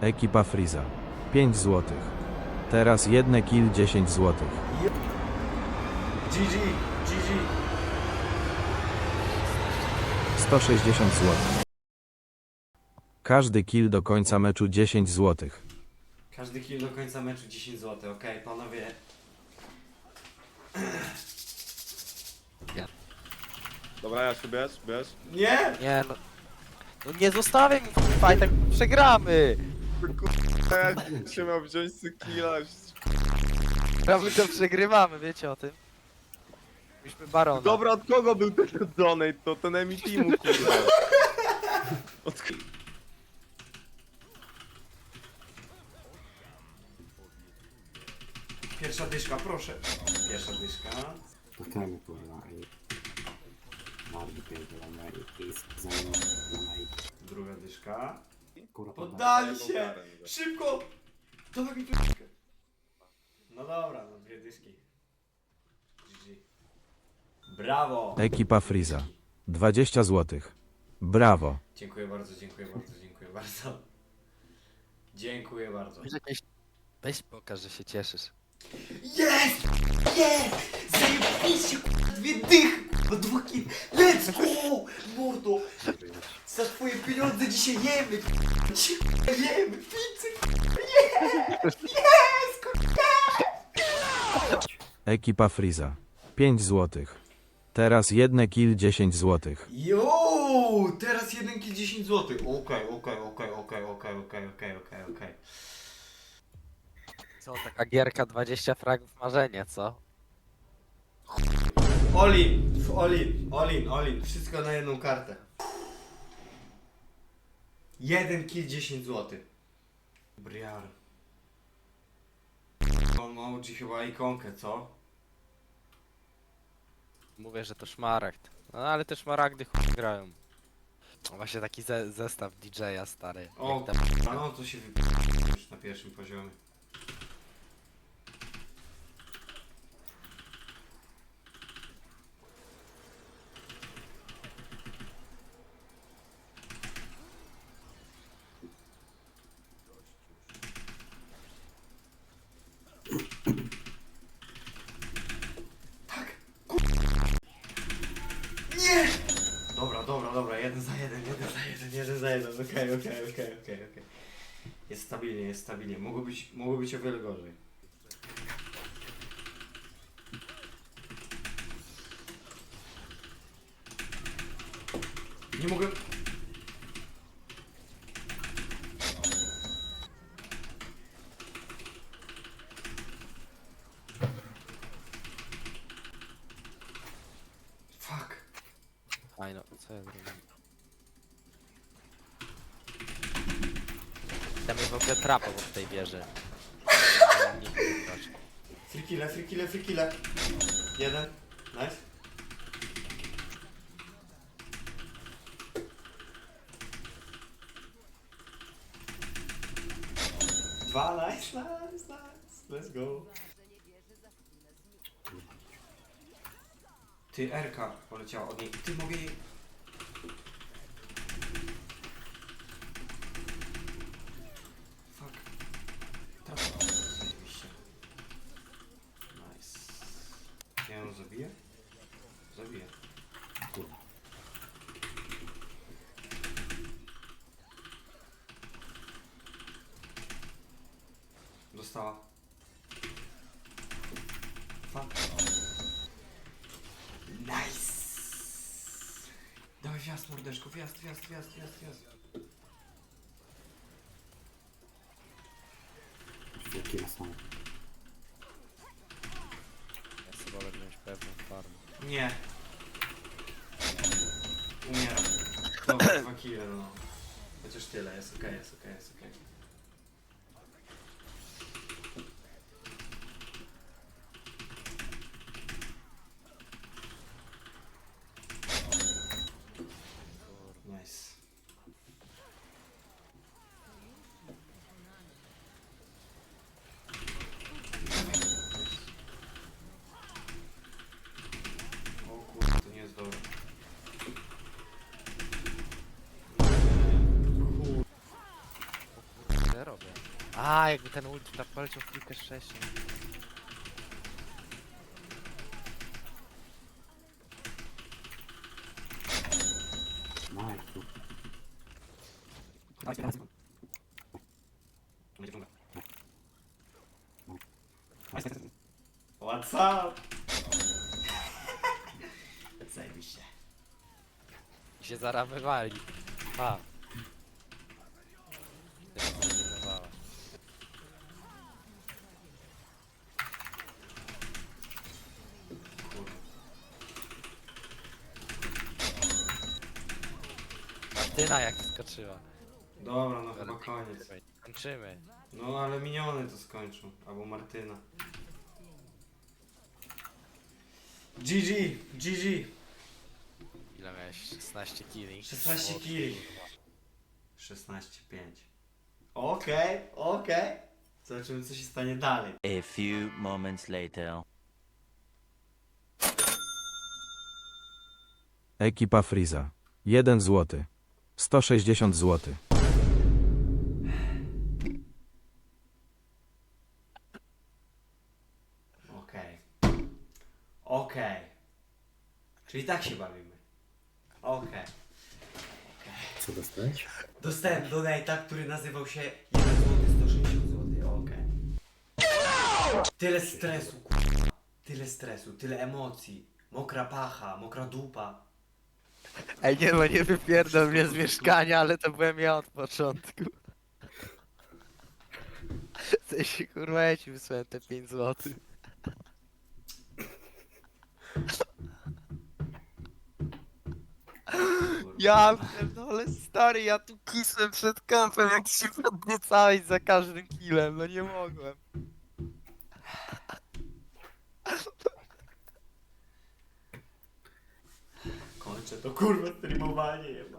Ekipa Friza. 5 złotych. Teraz jedne kill 10 złotych. GG, GG. 160 złotych. Każdy kill do końca meczu 10 złotych. Każdy kill do końca meczu 10 zł, okej, panowie. Dobra, ja się bierz, bierz. Nie! Nie no. No nie zostawię mi fight, tak przegramy! Kurwa, jak się miał wziąć z killa. A my to przegrywamy, wiecie o tym? Myśmy barona. Dobra, od kogo był ten donate? To ten Emi Teamu, kurwa. Od... Pierwsza dyszka, proszę. Pierwsza dyszka. Totemy kurwa i bardzo pierdolone i i Druga dyszka. Kurwa Poddali się! Szybko! Dawaj mi tu dyszkę. No dobra, no dwie dyszki. GG. Brawo! Ekipa Friza. 20 złotych. Brawo. Dziękuję bardzo, dziękuję bardzo, dziękuję bardzo. Dziękuję bardzo. Weź jakieś- Weź pokaż, że się cieszysz. Jest! Jest! Zajebiście, kurwa, dwie dychy, kurwa, dwa kil. Let's go! Mordo! Za twoje pieniądze dzisiaj jemy, kurwa. Dzisiaj, kurwa, jemy jest! Jest, kurwa! Ekipa Friza. 5 złotych. Teraz jedne kill 10 złotych. Jo! Teraz jeden kill 10 zł. Okej, okej, okej, okej, okej, okej, okej, okej, okej. Co, taka gierka 20 fragów marzenia, co? Olin, Olin, Olin, Olin. Wszystko na jedną kartę. Jeden kill 10 zł. Briar. On ma chyba ikonkę, co? Mówię, że to szmaragd. No ale te szmaragdy chuj grają. Właśnie taki ze zestaw DJ-a stary. O, Jak tam- no to się wypi... już na pierwszym poziomie. Tak! Kur... Nie! Dobra, dobra, dobra, jeden za jeden, jeden za jeden, za jeden, okej, okej, okej, okej. Jest stabilnie, jest stabilnie. Mogło być, mogło być o wiele gorzej. Nie mogę... Fuck. Fajno, co ja zrobiłem? Tam jest w ogóle trapa w tej wieży. Free kille, free kille, free kille. Jeden. Nice. Dwa, nice, nice, nice. Let's go. Ty, Erka poleciała od niej. Ty, mogę jej... Fuck. Trafiła. Zajebiście. Nice. Ja ją zabiję? Zabiję. kurwa. Dostała. Nice! Dawaj wjazd, mordeczko, wjazd, wjazd, wjazd, wjazd, wjazd. Jakie są? Ja sobie wolę wziąć pewną farmę. Nie. Umieram. Dobra, dwa kile, no. Chociaż tyle, jest okej, jest okej, jest okej. Nice. O kurde, to nie jest dobre. Kurde. ja robię? A, jakby ten ulti tak poleciał chwilkę wcześniej. What's up? Zajebiście. Się zaramywali. A. Martyna jak skoczyła. Dobra, no chyba koniec. Kończymy. No ale miniony to skończą. Albo Martyna. GG, GG. Ile miałeś? 16 kili. 16 O, kili. kurwa. 16-5. Okej, okej. Zobaczymy co się stanie dalej. A few moments later. Ekipa Friza. 1 zł. 160 zł. Okej. Okej. Czyli tak się bawimy. Okej. Co dostałeś? Dostałem donate'a, który nazywał się 1 zł 160 zł. Okej. Tyle stresu, kurwa. Tyle stresu, tyle emocji. Mokra pacha, mokra dupa. Ej, nie no, nie wypierdol mnie z mieszkania, ale to byłem ja od początku. W sensie, kurwa, ja ci wysłałem te 5 zł. Ja pierdolę, stary, ja tu kisłem przed kampem, jak się podniecałeś za każdym killem, no nie mogłem. kończę to kurwa streamowanie jeba.